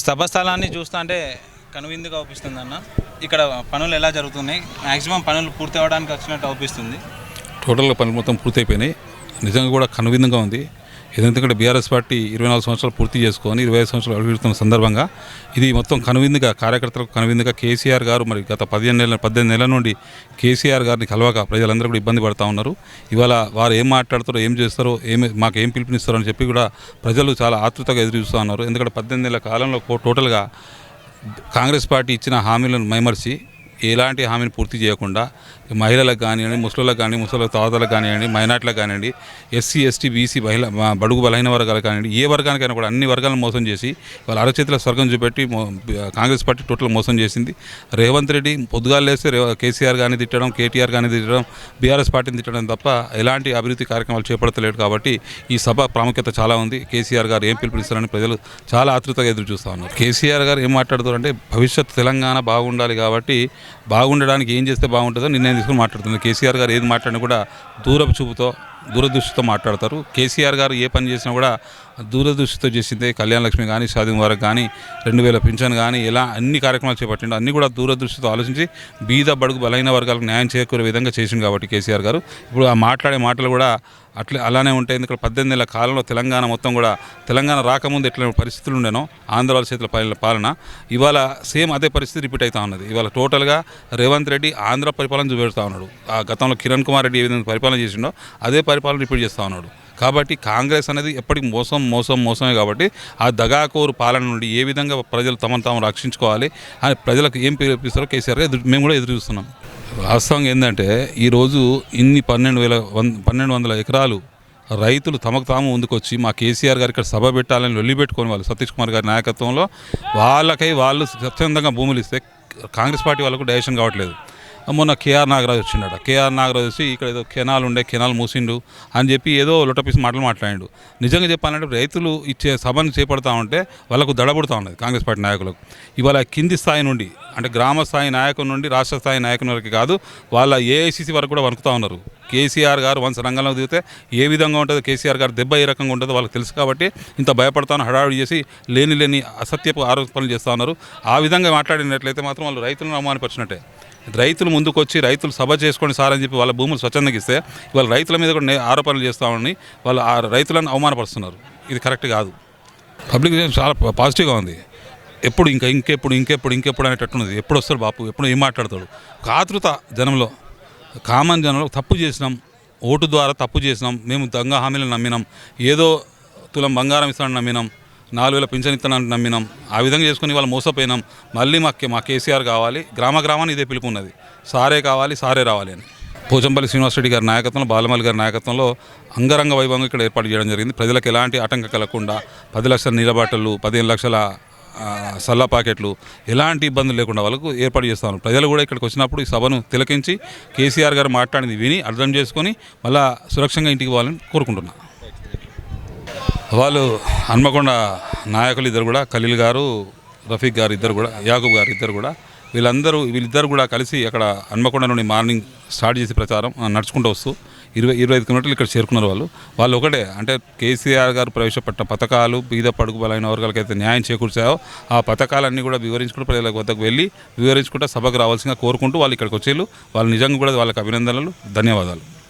సభ స్థలాన్ని చూస్తా అంటే కనువిందుగా అవుపిస్తుంది అన్న. ఇక్కడ పనులు ఎలా జరుగుతున్నాయి? మ్యాక్సిమం పనులు పూర్తి అవ్వడానికి వచ్చినట్టు అవుపిస్తుంది టోటల్గా పనులు మొత్తం పూర్తయిపోయినాయి. నిజంగా కూడా కనువిందుగా ఉంది. ఎందుకంటే బీఆర్ఎస్ పార్టీ ఇరవై నాలుగు సంవత్సరాలు పూర్తి చేసుకొని ఇరవై ఐదు సంవత్సరాలు అడుగుతున్న సందర్భంగా ఇది మొత్తం కనువిందుగా కార్యకర్తలకు కనువిందుగా కేసీఆర్ గారు మరి గత పదిహేను నెలల పద్దెనిమిది నెలల నుండి కేసీఆర్ గారిని కలవక ప్రజలందరూ కూడా ఇబ్బంది పడుతూ ఉన్నారు. ఇవాళ వారు ఏం మాట్లాడతారో ఏం చేస్తారో ఏమి మాకు ఏం పిలుపునిస్తారో అని చెప్పి కూడా ప్రజలు చాలా ఆతృతగా ఎదురు చూస్తూ ఉన్నారు. ఎందుకంటే పద్దెనిమిది నెలల కాలంలో టోటల్గా కాంగ్రెస్ పార్టీ ఇచ్చిన హామీలను మైమర్చి ఎలాంటి హామీని పూర్తి చేయకుండా మహిళలకు కానివ్వండి ముస్లింలకు కానీ ముసలి తాతలకు కానివ్వండి మైనార్టీలకు కానివ్వండి ఎస్సీ ఎస్టీ బీసీ మహిళ బడుగు బలహీన వర్గాలకు కానివ్వండి ఏ వర్గానికైనా కూడా అన్ని వర్గాలను మోసం చేసి వాళ్ళ అరచేతుల స్వర్గం చూపెట్టి కాంగ్రెస్ పార్టీ టోటల్ మోసం చేసింది. రేవంత్ రెడ్డి పొద్దుగాలు లేస్తే కేసీఆర్ కానీ తిట్టడం కేటీఆర్ కానీ తిట్టడం బీఆర్ఎస్ పార్టీని తిట్టడం తప్ప ఎలాంటి అభివృద్ధి కార్యక్రమాలు చేపడతలేడు కాబట్టి ఈ సభ ప్రాముఖ్యత చాలా ఉంది. కేసీఆర్ గారు ఏం పిలుపునిస్తారని ప్రజలు చాలా ఆతృతగా ఎదురు చూస్తూ ఉన్నారు. కేసీఆర్ గారు ఏం మాట్లాడుతారు అంటే భవిష్యత్ తెలంగాణ బాగుండాలి కాబట్టి బాగుండడానికి ఏం చేస్తే బాగుంటుందో నిర్ణయం తీసుకుని మాట్లాడుతున్నారు కేసీఆర్ గారు ఏది మాట్లాడినా కూడా దూరపు చూపుతో దూరదృష్టితో మాట్లాడతారు. కేసీఆర్ గారు ఏ పని చేసినా కూడా దూరదృష్టితో చేసిందే కళ్యాణ లక్ష్మి కానీ షాదీ వరకు కానీ రెండు వేల పింఛన్ కానీ ఇలా అన్ని కార్యక్రమాలు చేపట్టిండు. అన్ని కూడా దూరదృష్టితో ఆలోచించి బీద బడుగు బలైన వర్గాలకు న్యాయం చేకూరే విధంగా చేసింది కాబట్టి కేసీఆర్ గారు. ఇప్పుడు ఆ మాట్లాడే మాటలు కూడా అట్లే అలానే ఉంటాయి. ఎందుకంటే పద్దెనిమిది నెలల కాలంలో తెలంగాణ మొత్తం కూడా తెలంగాణ రాకముందు ఎట్లా పరిస్థితులు ఉండేనో ఆంధ్ర వాళ్ళ చేతుల పాలన- పాలన ఇవాళ సేమ్ అదే పరిస్థితి రిపీట్ అవుతా ఉన్నది. ఇవాళ టోటల్గా రేవంత్ రెడ్డి ఆంధ్ర పరిపాలన చూపెడతా ఉన్నాడు. ఆ గతంలో కిరణ్ కుమార్ రెడ్డి ఏ విధంగా పరిపాలన చేసిండో అదే పరిపాలన రిపీట్ చేస్తూ ఉన్నాడు. కాబట్టి కాంగ్రెస్ అనేది ఎప్పటికి మోసం మోసం మోసమే కాబట్టి ఆ దగాకోరు పాలన నుండి ఏ విధంగా ప్రజలు తమను తాము రక్షించుకోవాలి అని ప్రజలకు ఏం పిలిపిస్తారో కేసీఆర్ గారు ఎదురు మేము కూడా ఎదురు చూస్తున్నాం. వాస్తవంగా ఏంటంటే ఈరోజు ఇన్ని పన్నెండు వేల వంద పన్నెండు వందల ఎకరాలు రైతులు తమకు తాము ముందుకొచ్చి మా కేసీఆర్ గారు ఇక్కడ సభ పెట్టాలని లొల్లి వాళ్ళు సతీష్ కుమార్ గారి నాయకత్వంలో వాళ్ళకై వాళ్ళు స్వచ్ఛందంగా భూములు ఇస్తే కాంగ్రెస్ పార్టీ వాళ్ళకు డైరెక్షన్ కావట్లేదు. మొన్న కేఆర్ నాగరాజు వచ్చిండట. కేఆర్ నాగరాజు వచ్చి ఇక్కడ ఏదో కెనాల్ ఉండే కెనాల్ మూసిండు అని చెప్పి ఏదో లొటపీస్ మాటలు మాట్లాడిండు. నిజంగా చెప్పాలంటే రైతులు ఇచ్చే సభను చేపడతా ఉంటే వాళ్ళకు దడబడుతూ ఉన్నది కాంగ్రెస్ పార్టీ నాయకులకు. ఇవాళ కింది స్థాయి నుండి అంటే గ్రామ స్థాయి నాయకుల నుండి రాష్ట్ర స్థాయి నాయకుల వరకు కాదు వాళ్ళ ఏఐసిసి వరకు కూడా వణుకుతూ ఉన్నారు. కేసీఆర్ గారు వన్స్ రంగంలోకి దిగితే ఏ విధంగా ఉంటుందో కేసీఆర్ గారు దెబ్బ ఏ రకంగా ఉంటుందో వాళ్ళకి తెలుసు కాబట్టి ఇంత భయపడతాను హడావిడి చేసి లేని లేని అసత్యపు ఆరోపణలు చేస్తూ ఉన్నారు. ఆ విధంగా మాట్లాడినట్లయితే మాత్రం వాళ్ళు రైతులను అవమానపరిచినట్టే. రైతులు ముందుకొచ్చి రైతులు సభ చేసుకొని సార్ అని చెప్పి వాళ్ళ భూములు స్వచ్ఛందంగా ఇస్తే వాళ్ళ రైతుల మీద కూడా ఆరోపణలు చేస్తామని వాళ్ళు ఆ రైతులను అవమానపరుస్తున్నారు. ఇది కరెక్ట్ కాదు. పబ్లిక్ చాలా పాజిటివ్గా ఉంది. ఎప్పుడు ఇంకా ఇంకెప్పుడు ఇంకెప్పుడు ఇంకెప్పుడు అనేటట్టున్నది ఎప్పుడు వస్తాడు బాపు? ఎప్పుడు ఏం మాట్లాడతాడు? ఆతృత జనంలో కామన్ జనంలో తప్పు చేసినాం ఓటు ద్వారా తప్పు చేసినాం మేము దొంగ హామీలను నమ్మినాం ఏదో తులం బంగారం ఇస్తానని నమ్మినాం నాలుగు వేల పింఛన్ ఇస్తానని నమ్మినాం ఆ విధంగా చేసుకుని వాళ్ళు మోసపోయినాం. మళ్ళీ మాకు మా కేసీఆర్ కావాలి గ్రామ గ్రామాన్ని ఇదే పిలుపున్నది. సారే కావాలి సారే రావాలి అని. పోచంపల్లి శ్రీనివాసరెడ్డి గారి నాయకత్వంలో బాలమల్లి గారి నాయకత్వంలో అంగరంగ వైభవంగా ఇక్కడ ఏర్పాటు చేయడం జరిగింది. ప్రజలకు ఎలాంటి ఆటంకం కలగకుండా పది లక్షల నిలబాటలు పదిహేను లక్షల సల్లా ప్యాకెట్లు ఎలాంటి ఇబ్బందులు లేకుండా వాళ్ళకు ఏర్పాటు చేస్తాను ప్రజలు కూడా ఇక్కడికి వచ్చినప్పుడు ఈ సభను తిలకించి కేసీఆర్ గారు మాట్లాడింది విని అర్థం చేసుకొని మళ్ళా సురక్షంగా ఇంటికి పోవాలని కోరుకుంటున్నా. వాళ్ళు హన్మకొండ నాయకులు ఇద్దరు కూడా ఖలీల్ గారు రఫీక్ గారు ఇద్దరు కూడా యాకూబ్ గారు ఇద్దరు కూడా వీళ్ళందరూ వీళ్ళిద్దరు కూడా కలిసి అక్కడ హన్మకొండ నుండి మార్నింగ్ స్టార్ట్ చేసి ప్రచారం నడుచుకుంటూ వస్తూ ఇరవై ఇరవై ఐదు కిలోమీటర్లు ఇక్కడ చేరుకున్నారు వాళ్ళు. వాళ్ళు ఒకటే అంటే కేసీఆర్ గారు ప్రవేశపెట్టిన పథకాలు బీద పడుగు బలైన వర్గాలకైతే న్యాయం చేకూర్చాయో ఆ పథకాలన్నీ కూడా వివరించుకుంటూ ప్రజల వద్దకు వెళ్ళి వివరించుకుంటూ సభకు రావాల్సిందిగా కోరుకుంటూ వాళ్ళు ఇక్కడికి వచ్చేళ్ళు. వాళ్ళు నిజంగా కూడా వాళ్ళకి అభినందనలు ధన్యవాదాలు.